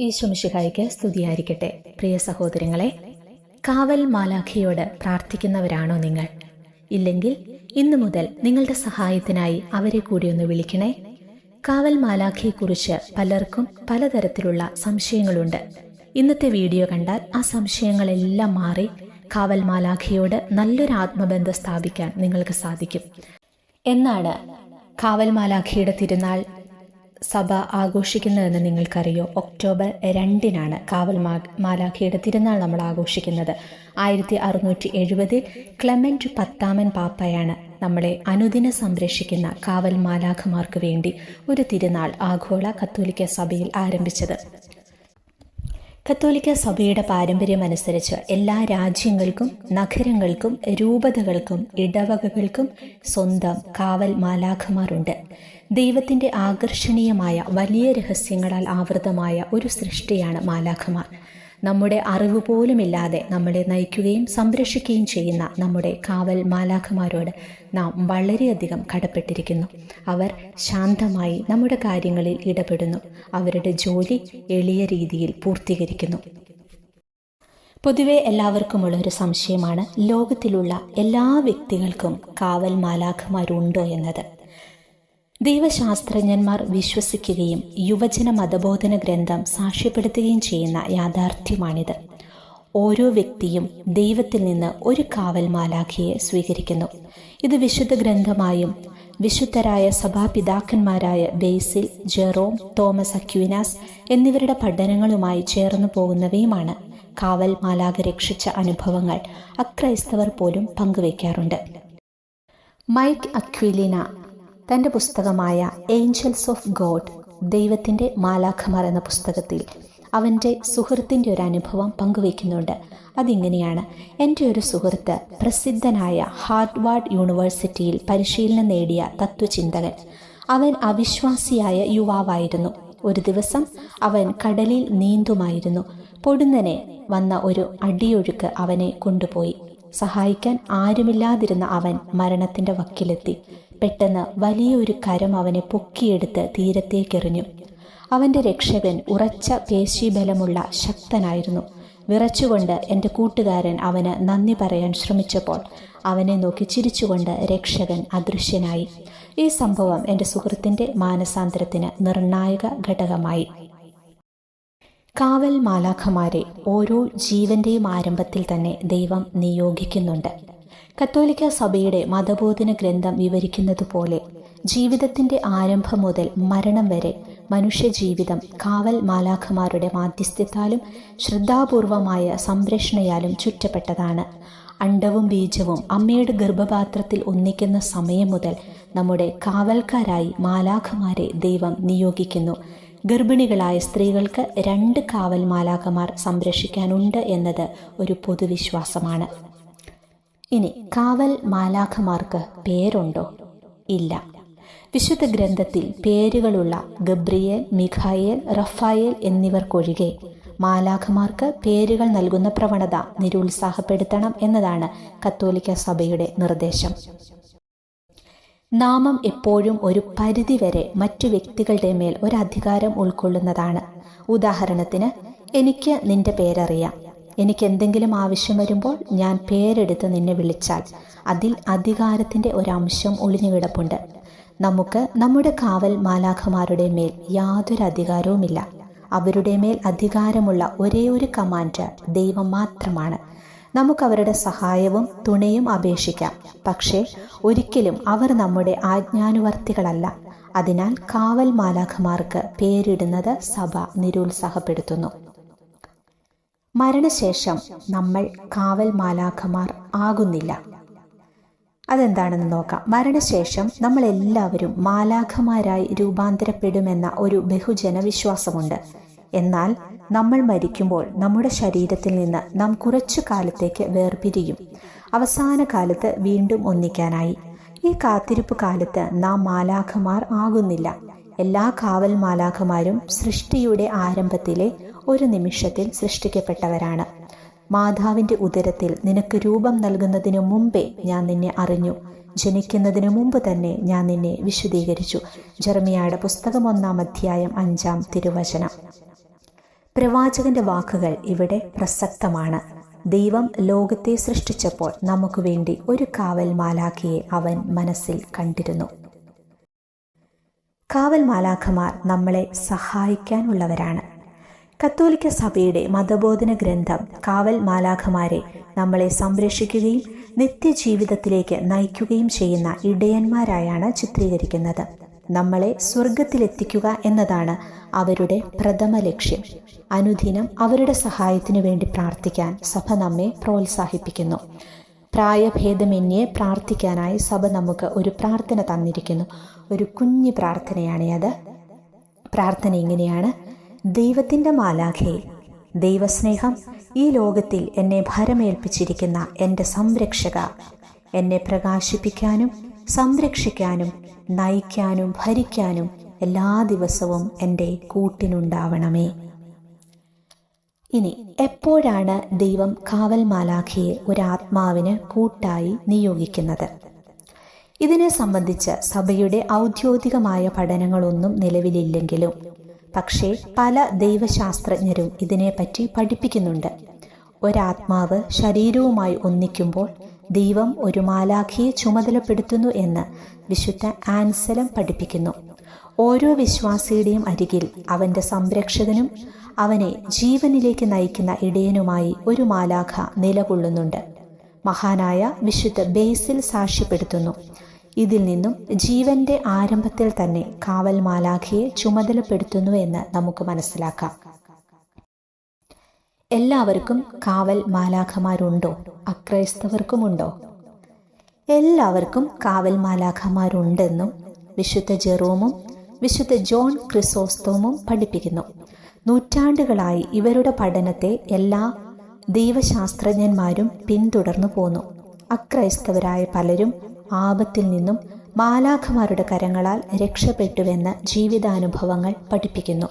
ഈശ്വമിഷിഹായിക്ക് സ്തുതിയായിരിക്കട്ടെ. പ്രിയ സഹോദരങ്ങളെ കാവൽ മാലാഖിയോട് പ്രാർത്ഥിക്കുന്നവരാണോ നിങ്ങൾ? ഇല്ലെങ്കിൽ ഇന്നു മുതൽ നിങ്ങളുടെ സഹായത്തിനായി അവരെ കൂടി ഒന്ന് വിളിക്കണേ. കാവൽ മാലാഖിയെക്കുറിച്ച് പലർക്കും പലതരത്തിലുള്ള സംശയങ്ങളുണ്ട്. ഇന്നത്തെ വീഡിയോ കണ്ടാൽ ആ സംശയങ്ങളെല്ലാം മാറി കാവൽ മാലാഖിയോട് നല്ലൊരു ആത്മബന്ധം സ്ഥാപിക്കാൻ നിങ്ങൾക്ക് സാധിക്കും. എന്നാണ് കാവൽ മാലാഖിയുടെ തിരുനാൾ സഭ ആഘോഷിക്കുന്നതെന്ന് നിങ്ങൾക്കറിയോ? ഒക്ടോബർ രണ്ടിനാണ് കാവൽ മാ മാലാഖിയുടെ തിരുനാൾ നമ്മൾ ആഘോഷിക്കുന്നത്. ആയിരത്തി അറുന്നൂറ്റി എഴുപതിൽ ക്ലെമന്റ് പത്താമൻ പാപ്പയാണ് നമ്മളെ അനുദിനം സംരക്ഷിക്കുന്ന കാവൽ മാലാഖമാർക്ക് വേണ്ടി ഒരു തിരുനാൾ ആഗോള കത്തോലിക്ക സഭയിൽ ആരംഭിച്ചത്. കത്തോലിക്ക സഭയുടെ പാരമ്പര്യമനുസരിച്ച് എല്ലാ രാജ്യങ്ങൾക്കും നഗരങ്ങൾക്കും രൂപതകൾക്കും ഇടവകകൾക്കും സ്വന്തം കാവൽ മാലാഖമാരുണ്ട് ദൈവത്തിന്റെ ആകർഷണീയമായ വലിയ രഹസ്യങ്ങളാൽ ആവൃതമായ ഒരു സൃഷ്ടിയാണ് മാലാഖമാർ. നമ്മുടെ അറിവ് പോലുമില്ലാതെ നമ്മളെ നയിക്കുകയും സംരക്ഷിക്കുകയും ചെയ്യുന്ന നമ്മുടെ കാവൽ മാലാഖമാരോട് നാം വളരെയധികം കടപ്പെട്ടിരിക്കുന്നു. അവർ ശാന്തമായി നമ്മുടെ കാര്യങ്ങളിൽ ഇടപെടുന്നു. അവരുടെ ജോലി എളിയ രീതിയിൽ പൂർത്തീകരിക്കുന്നു. പൊതുവെ എല്ലാവർക്കുമുള്ള ഒരു സംശയമാണ് ലോകത്തിലുള്ള എല്ലാ വ്യക്തികൾക്കും കാവൽ മാലാഖമാരുണ്ടോ എന്നത്. ദൈവശാസ്ത്രജ്ഞന്മാർ വിശ്വസിക്കുകയും യുവജന മതബോധന ഗ്രന്ഥം സാക്ഷ്യപ്പെടുത്തുകയും ചെയ്യുന്ന യാഥാർത്ഥ്യമാണിത്. ഓരോ വ്യക്തിയും ദൈവത്തിൽ നിന്ന് ഒരു കാവൽ മാലാഖിയെ സ്വീകരിക്കുന്നു. ഇത് വിശുദ്ധ ഗ്രന്ഥമായും വിശുദ്ധരായ സഭാപിതാക്കന്മാരായ ബേസിൽ ജെറോം തോമസ് അക്യൂനാസ് എന്നിവരുടെ പഠനങ്ങളുമായി ചേർന്നു പോകുന്നവയുമാണ് കാവൽ മാലാഖ രക്ഷിച്ച അനുഭവങ്ങൾ അക്രൈസ്തവർ പോലും പങ്കുവയ്ക്കാറുണ്ട്. മൈക്ക് അക്വിലിന തന്റെ പുസ്തകമായ ഏഞ്ചൽസ് ഓഫ് ഗോഡ് ദൈവത്തിന്റെ മാലാഖമാർ എന്ന പുസ്തകത്തിൽ അവന്റെ സുഹൃത്തിന്റെ ഒരു അനുഭവം പങ്കുവയ്ക്കുന്നുണ്ട്. അതിങ്ങനെയാണ് എന്റെ ഒരു സുഹൃത്ത് പ്രസിദ്ധനായ ഹാർഡ്വാർഡ് യൂണിവേഴ്സിറ്റിയിൽ പരിശീലനം നേടിയ തത്വചിന്തകൻ അവൻ അവിശ്വാസിയായ യുവാവായിരുന്നു. ഒരു ദിവസം അവൻ കടലിൽ നീന്തുമായിരുന്നു. പൊടുന്നനെ വന്ന ഒരു അടിയൊഴുക്ക് അവനെ കൊണ്ടുപോയി. സഹായിക്കാൻ ആരുമില്ലാതിരുന്ന അവൻ മരണത്തിന്റെ വക്കിലെത്തി. പെട്ടെന്ന് വലിയൊരു കരം അവനെ പൊക്കിയെടുത്ത് തീരത്തേക്കെറിഞ്ഞു. അവന്റെ രക്ഷകൻ ഉറച്ച പേശീബലമുള്ള ശക്തനായിരുന്നു. വിറച്ചുകൊണ്ട് എന്റെ കൂട്ടുകാരൻ അവന് നന്ദി പറയാൻ ശ്രമിച്ചപ്പോൾ അവനെ നോക്കി ചിരിച്ചുകൊണ്ട് രക്ഷകൻ അദൃശ്യനായി. ഈ സംഭവം എന്റെ സുഹൃത്തിന്റെ മാനസാന്തരത്തിന് നിർണായക ഘടകമായി. കാവൽ മാലാഖമാരെ ഓരോ ജീവന്റെയും ആരംഭത്തിൽ തന്നെ ദൈവം നിയോഗിക്കുന്നുണ്ട്. കത്തോലിക്ക സഭയുടെ മതബോധന ഗ്രന്ഥം വിവരിക്കുന്നതുപോലെ ജീവിതത്തിന്റെ ആരംഭം മുതൽ മരണം വരെ മനുഷ്യജീവിതം കാവൽ മാലാഖമാരുടെ മാധ്യസ്ഥ്യത്താലും ശ്രദ്ധാപൂർവമായ സംരക്ഷണയാലും ചുറ്റപ്പെട്ടതാണ്. അണ്ടവും ബീജവും അമ്മയുടെ ഗർഭപാത്രത്തിൽ ഒന്നിക്കുന്ന സമയം മുതൽ നമ്മുടെ കാവൽക്കാരായി മാലാഖമാരെ ദൈവം നിയോഗിക്കുന്നു. ഗർഭിണികളായ സ്ത്രീകൾക്ക് രണ്ട് കാവൽ മാലാഖമാർ സംരക്ഷിക്കാനുണ്ട് എന്നത് ഒരു പൊതുവിശ്വാസമാണ്. ഇനി കാവൽ മാലാഖമാർക്ക് പേരുണ്ടോ? ഇല്ല. വിശുദ്ധ ഗ്രന്ഥത്തിൽ പേരുകളുള്ള ഗബ്രിയേൽ മിഖായേൽ റഫായേൽ എന്നിവർക്കൊഴികെ മാലാഖമാർക്ക് പേരുകൾ നൽകുന്ന പ്രവണത നിരുത്സാഹപ്പെടുത്തണം എന്നതാണ് കത്തോലിക്ക സഭയുടെ നിർദ്ദേശം. നാമം എപ്പോഴും ഒരു പരിധിവരെ മറ്റു വ്യക്തികളുടെ മേൽ ഒരു അധികാരം ഉൾക്കൊള്ളുന്നതാണ്. ഉദാഹരണത്തിന് എനിക്ക് നിന്റെ പേരറിയാം. എനിക്ക് എന്തെങ്കിലും ആവശ്യം വരുമ്പോൾ ഞാൻ പേരെടുത്ത് നിന്നെ വിളിച്ചാൽ അതിൽ അധികാരത്തിന്റെ ഒരംശം ഒളിഞ്ഞുകിടപ്പുണ്ട് നമുക്ക് നമ്മുടെ കാവൽ മാലാഖമാരുടെ മേൽ യാതൊരു അധികാരവുമില്ല. അവരുടെ മേൽ അധികാരമുള്ള ഒരേ ഒരു കമാൻഡർ ദൈവം മാത്രമാണ്. നമുക്ക് അവരുടെ സഹായവും തുണയും അപേക്ഷിക്കാം. പക്ഷേ ഒരിക്കലും അവർ നമ്മുടെ ആജ്ഞാനുവർത്തികളല്ല. അതിനാൽ കാവൽ മാലാഖമാർക്ക് പേരിടുന്നത് സഭ നിരുത്സാഹപ്പെടുത്തുന്നു. മരണശേഷം നമ്മൾ കാവൽ മാലാഖമാർ ആകുന്നില്ല. അതെന്താണെന്ന് നോക്കാം. മരണശേഷം നമ്മൾ എല്ലാവരും മാലാഖമാരായി രൂപാന്തരപ്പെടുമെന്ന ഒരു ബഹുജന വിശ്വാസമുണ്ട് എന്നാൽ നമ്മൾ മരിക്കുമ്പോൾ നമ്മുടെ ശരീരത്തിൽ നിന്ന് നാം കുറച്ചു കാലത്തേക്ക് വേർപിരിയും. അവസാന കാലത്ത് വീണ്ടും ഒന്നിക്കാനായി. ഈ കാത്തിരിപ്പ് കാലത്ത് നാം മാലാഖമാർ ആകുന്നില്ല. എല്ലാ കാവൽ മാലാഖമാരും സൃഷ്ടിയുടെ ആരംഭത്തിലെ ഒരു നിമിഷത്തിൽ സൃഷ്ടിക്കപ്പെട്ടവരാണ്. മാതാവിന്റെ ഉദരത്തിൽ നിനക്ക് രൂപം നൽകുന്നതിനു മുമ്പേ ഞാൻ നിന്നെ അറിഞ്ഞു. ജനിക്കുന്നതിനു മുമ്പ് തന്നെ ഞാൻ നിന്നെ വിശദീകരിച്ചു ജർമിയായുടെ പുസ്തകം ഒന്നാം അധ്യായം അഞ്ചാം തിരുവചനം. പ്രവാചകന്റെ വാക്കുകൾ ഇവിടെ പ്രസക്തമാണ്. ദൈവം ലോകത്തെ സൃഷ്ടിച്ചപ്പോൾ നമുക്ക് വേണ്ടി ഒരു കാവൽ മാലാഖിയെ അവൻ മനസ്സിൽ കണ്ടിരുന്നു. കാവൽ മാലാഖമാർ നമ്മളെ സഹായിക്കാനുള്ളവരാണ്. കത്തോലിക്ക സഭയുടെ മതബോധന ഗ്രന്ഥം കാവൽ മാലാഖമാരെ നമ്മളെ സംരക്ഷിക്കുകയും നിത്യജീവിതത്തിലേക്ക് നയിക്കുകയും ചെയ്യുന്ന ഇടയന്മാരായാണ് ചിത്രീകരിക്കുന്നത്. നമ്മളെ സ്വർഗത്തിലെത്തിക്കുക എന്നതാണ് അവരുടെ പ്രഥമ ലക്ഷ്യം. അനുദിനം അവരുടെ സഹായത്തിനു വേണ്ടി പ്രാർത്ഥിക്കാൻ സഭ നമ്മെ പ്രോത്സാഹിപ്പിക്കുന്നു. പ്രായഭേദമന്യേ പ്രാർത്ഥിക്കാനായി സഭ നമുക്ക് ഒരു പ്രാർത്ഥന തന്നിരിക്കുന്നു. ഒരു കുഞ്ഞു പ്രാർത്ഥനയാണ് അത് പ്രാർത്ഥന ഇങ്ങനെയാണ്. ദൈവത്തിന്റെ മാലാഖയിൽ ദൈവസ്നേഹം ഈ ലോകത്തിൽ എന്നെ ഭരമേൽപ്പിച്ചിരിക്കുന്ന എന്റെ സംരക്ഷക. എന്നെ പ്രകാശിപ്പിക്കാനും സംരക്ഷിക്കാനും നയിക്കാനും ഭരിക്കാനും എല്ലാ ദിവസവും എന്റെ കൂട്ടിനുണ്ടാവണമേ. ഇനി എപ്പോഴാണ് ദൈവം കാവൽ മാലാഖിയെ ഒരാത്മാവിന് കൂട്ടായി നിയോഗിക്കുന്നത്? ഇതിനെ സംബന്ധിച്ച് സഭയുടെ ഔദ്യോഗികമായ പഠനങ്ങളൊന്നും നിലവിലില്ലെങ്കിലും പക്ഷേ പല ദൈവശാസ്ത്രജ്ഞരും ഇതിനെപ്പറ്റി പഠിപ്പിക്കുന്നുണ്ട്. ഒരാത്മാവ് ശരീരവുമായി ഒന്നിക്കുമ്പോൾ ദൈവം ഒരു മാലാഖിയെ ചുമതലപ്പെടുത്തുന്നു എന്ന് വിശുദ്ധ ആൻസലം പഠിപ്പിക്കുന്നു. ഓരോ വിശ്വാസിയുടെയും അരികിൽ അവന്റെ സംരക്ഷകനും അവനെ ജീവനിലേക്ക് നയിക്കുന്ന ഇടയനുമായി ഒരു മാലാഖ നിലകൊള്ളുന്നുണ്ട്. മഹാനായ വിശുദ്ധ ബേസിൽ സാക്ഷ്യപ്പെടുത്തുന്നു. ഇതിൽ നിന്നും ജീവന്റെ ആരംഭത്തിൽ തന്നെ കാവൽ മാലാഖയെ ചുമതലപ്പെടുത്തുന്നു എന്ന് നമുക്ക് മനസ്സിലാക്കാം. എല്ലാവർക്കും കാവൽ മാലാഖമാരുണ്ടോ? അക്രൈസ്തവർക്കുമുണ്ടോ? എല്ലാവർക്കും കാവൽ മാലാഖമാരുണ്ടെന്നും വിശുദ്ധ ജെറോമും വിശുദ്ധ ജോൺ ക്രിസോസ്തോമും പഠിപ്പിക്കുന്നു. നൂറ്റാണ്ടുകളായി ഇവരുടെ പഠനത്തെ എല്ലാ ദൈവശാസ്ത്രജ്ഞന്മാരും പിന്തുടർന്നു പോന്നു. അക്രൈസ്തവരായ പലരും ആപത്തിൽ നിന്നും മാലാഖമാരുടെ കരങ്ങളാൽ രക്ഷപ്പെട്ടുവെന്ന ജീവിതാനുഭവങ്ങൾ പഠിപ്പിക്കുന്നു.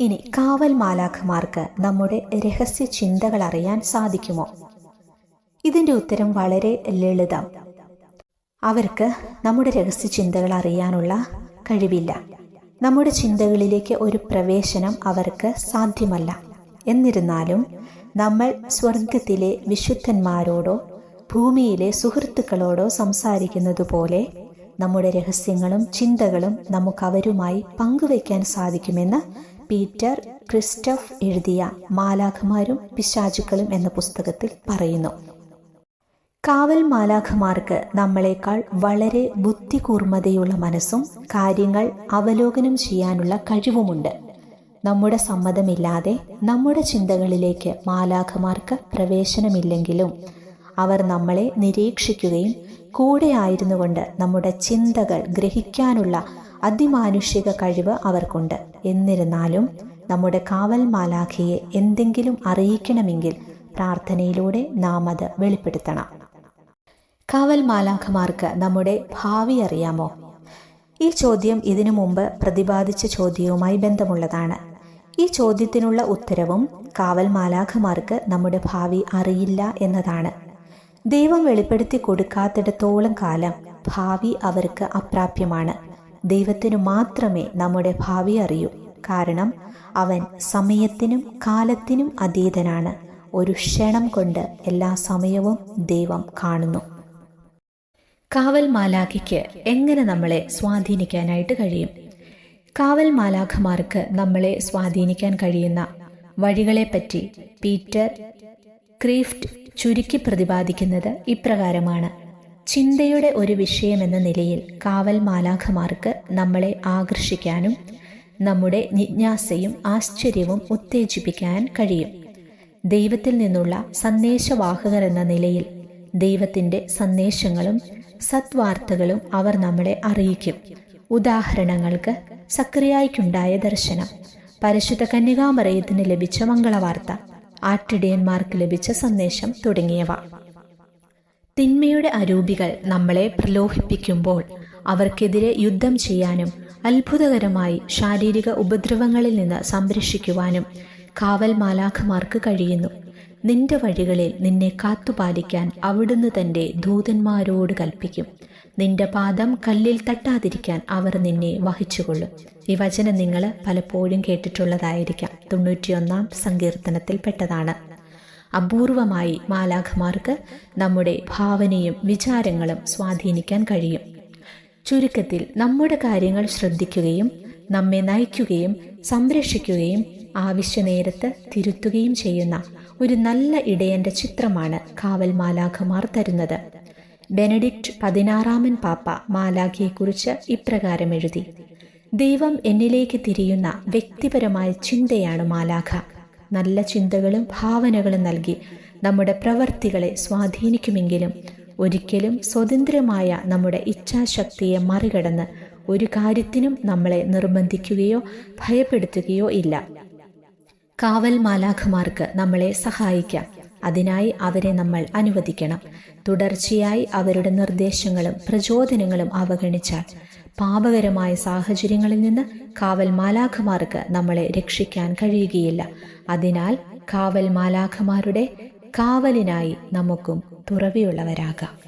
ഇനി കാവൽ മാലാഖമാർക്ക് നമ്മുടെ രഹസ്യ ചിന്തകൾ അറിയാൻ സാധിക്കുമോ? ഇതിന്റെ ഉത്തരം വളരെ ലളിതം. അവർക്ക് നമ്മുടെ രഹസ്യ ചിന്തകൾ അറിയാനുള്ള കഴിവില്ല. നമ്മുടെ ചിന്തകളിലേക്ക് ഒരു പ്രവേശനം അവർക്ക് സാധ്യമല്ല. എന്നിരുന്നാലും നമ്മൾ സ്വർഗത്തിലെ വിശുദ്ധന്മാരോടോ ഭൂമിയിലെ സുഹൃത്തുക്കളോടോ സംസാരിക്കുന്നത് പോലെ നമ്മുടെ രഹസ്യങ്ങളും ചിന്തകളും നമുക്ക് അവരുമായി പങ്കുവയ്ക്കാൻ സാധിക്കുമെന്ന് പീറ്റർ ക്രിസ്റ്റഫ് എഴുതിയ മാലാഖമാരും പിശാചുക്കളും എന്ന പുസ്തകത്തിൽ പറയുന്നു. കാവൽ മാലാഖമാർക്ക് നമ്മളെക്കാൾ വളരെ ബുദ്ധികൂർമ്മതയുള്ള മനസ്സും കാര്യങ്ങൾ അവലോകനം ചെയ്യാനുള്ള കഴിവുമുണ്ട്. നമ്മുടെ സമ്മതമില്ലാതെ നമ്മുടെ ചിന്തകളിലേക്ക് മാലാഖമാർക്ക് പ്രവേശനമില്ലെങ്കിലും അവർ നമ്മളെ നിരീക്ഷിക്കുകയും കൂടെ ആയിരുന്നുകൊണ്ട് നമ്മുടെ ചിന്തകൾ ഗ്രഹിക്കാനുള്ള അതിമാനുഷിക കഴിവ് അവർക്കുണ്ട്. എന്നിരുന്നാലും നമ്മുടെ കാവൽ മാലാഖയെ എന്തെങ്കിലും അറിയിക്കണമെങ്കിൽ പ്രാർത്ഥനയിലൂടെ നാം അത് വെളിപ്പെടുത്തണം. കാവൽ മാലാഖമാർക്ക് നമ്മുടെ ഭാവി അറിയാമോ? ഈ ചോദ്യം ഇതിനു മുമ്പ് പ്രതിപാദിച്ച ചോദ്യവുമായി ബന്ധമുള്ളതാണ്. ഈ ചോദ്യത്തിനുള്ള ഉത്തരവും കാവൽ മാലാഖമാർക്ക് നമ്മുടെ ഭാവി അറിയില്ല എന്നതാണ്. ദൈവം വെളിപ്പെടുത്തി കൊടുക്കാത്തിടത്തോളം കാലം ഭാവി അവർക്ക് അപ്രാപ്യമാണ്. ദൈവത്തിനു മാത്രമേ നമ്മുടെ ഭാവി അറിയൂ. കാരണം അവൻ സമയത്തിനും കാലത്തിനും അതീതനാണ്. ഒരു ക്ഷണം കൊണ്ട് എല്ലാ സമയവും ദൈവം കാണുന്നു. കാവൽ മാലാഖയ്ക്ക് എങ്ങനെ നമ്മളെ സ്വാധീനിക്കാനായിട്ട് കഴിയും? കാവൽ മാലാഖമാർക്ക് നമ്മളെ സ്വാധീനിക്കാൻ കഴിയുന്ന വഴികളെപ്പറ്റി പീറ്റർ ക്രീഫ്റ്റ് ചുരുക്കി പ്രതിപാദിക്കുന്നത് ഇപ്രകാരമാണ്. ചിന്തയുടെ ഒരു വിഷയമെന്ന നിലയിൽ കാവൽ മാലാഖമാർക്ക് നമ്മളെ ആകർഷിക്കാനും നമ്മുടെ ജിജ്ഞാസയും ആശ്ചര്യവും ഉത്തേജിപ്പിക്കാൻ കഴിയും. ദൈവത്തിൽ നിന്നുള്ള സന്ദേശവാഹകർ എന്ന നിലയിൽ ദൈവത്തിന്റെ സന്ദേശങ്ങളും സത്വാർത്തകളും അവർ നമ്മളെ അറിയിക്കും. ഉദാഹരണങ്ങൾക്ക് സക്രിയായിക്കുണ്ടായ ദർശനം പരിശുദ്ധ കന്യകാമറയത്തിന് ലഭിച്ച മംഗളവാർത്ത ആട്ടിടയന്മാർക്ക് ലഭിച്ച സന്ദേശം തുടങ്ങിയവ. തിന്മയുടെ അരൂപികൾ നമ്മളെ പ്രലോഭിപ്പിക്കുമ്പോൾ അവർക്കെതിരെ യുദ്ധം ചെയ്യാനും അത്ഭുതകരമായി ശാരീരിക ഉപദ്രവങ്ങളിൽ നിന്ന് സംരക്ഷിക്കുവാനും കാവൽ മാലാഖമാർക്ക് കഴിയുന്നു. നിന്റെ വഴികളിൽ നിന്നെ കാത്തുപാലിക്കാൻ അവിടുന്ന് തന്റെ ദൂതന്മാരോട് കൽപ്പിക്കും. നിന്റെ പാദം കല്ലിൽ തട്ടാതിരിക്കാൻ അവർ നിന്നെ വഹിച്ചുകൊള്ളും. ഈ വചനം നിങ്ങൾ പലപ്പോഴും കേട്ടിട്ടുള്ളതായിരിക്കാം. തൊണ്ണൂറ്റിയൊന്നാം സങ്കീർത്തനത്തിൽ പെട്ടതാണ്. അപൂർവമായി മാലാഖമാർക്ക് നമ്മുടെ ഭാവനയും വിചാരങ്ങളും സ്വാധീനിക്കാൻ കഴിയും. ചുരുക്കത്തിൽ നമ്മുടെ കാര്യങ്ങൾ ശ്രദ്ധിക്കുകയും നമ്മെ നയിക്കുകയും സംരക്ഷിക്കുകയും ആവശ്യനേരത്ത് തിരുത്തുകയും ചെയ്യുന്ന ഒരു നല്ല ഇടയന്റെ ചിത്രമാണ് കാവൽ മാലാഖമാർ തരുന്നത്. ബെനഡിക്റ്റ് പതിനാറാമൻ പാപ്പ മാലാഖിയെക്കുറിച്ച് ഇപ്രകാരം എഴുതി. ദൈവം എന്നിലേക്ക് തിരിയുന്ന വ്യക്തിപരമായ ചിന്തയാണ് മാലാഖ. നല്ല ചിന്തകളും ഭാവനകളും നൽകി നമ്മുടെ പ്രവർത്തികളെ സ്വാധീനിക്കുമെങ്കിലും ഒരിക്കലും സ്വതന്ത്രമായ നമ്മുടെ ഇച്ഛാശക്തിയെ മറികടന്ന് ഒരു കാര്യത്തിനും നമ്മളെ നിർബന്ധിക്കുകയോ ഭയപ്പെടുത്തുകയോ ഇല്ല. കാവൽ മാലാഖമാർക്ക് നമ്മളെ സഹായിക്കാം. അതിനായി അവരെ നമ്മൾ അനുവദിക്കണം. തുടർച്ചയായി അവരുടെ നിർദ്ദേശങ്ങളും പ്രചോദനങ്ങളും അവഗണിച്ചാൽ പാപകരമായ സാഹചര്യങ്ങളിൽ നിന്ന് കാവൽ മാലാഖമാർക്ക് നമ്മളെ രക്ഷിക്കാൻ കഴിയുകയില്ല. അതിനാൽ കാവൽ മാലാഖമാരുടെ കാവലിനായി നമുക്കും തുറവിയുള്ളവരാകാം.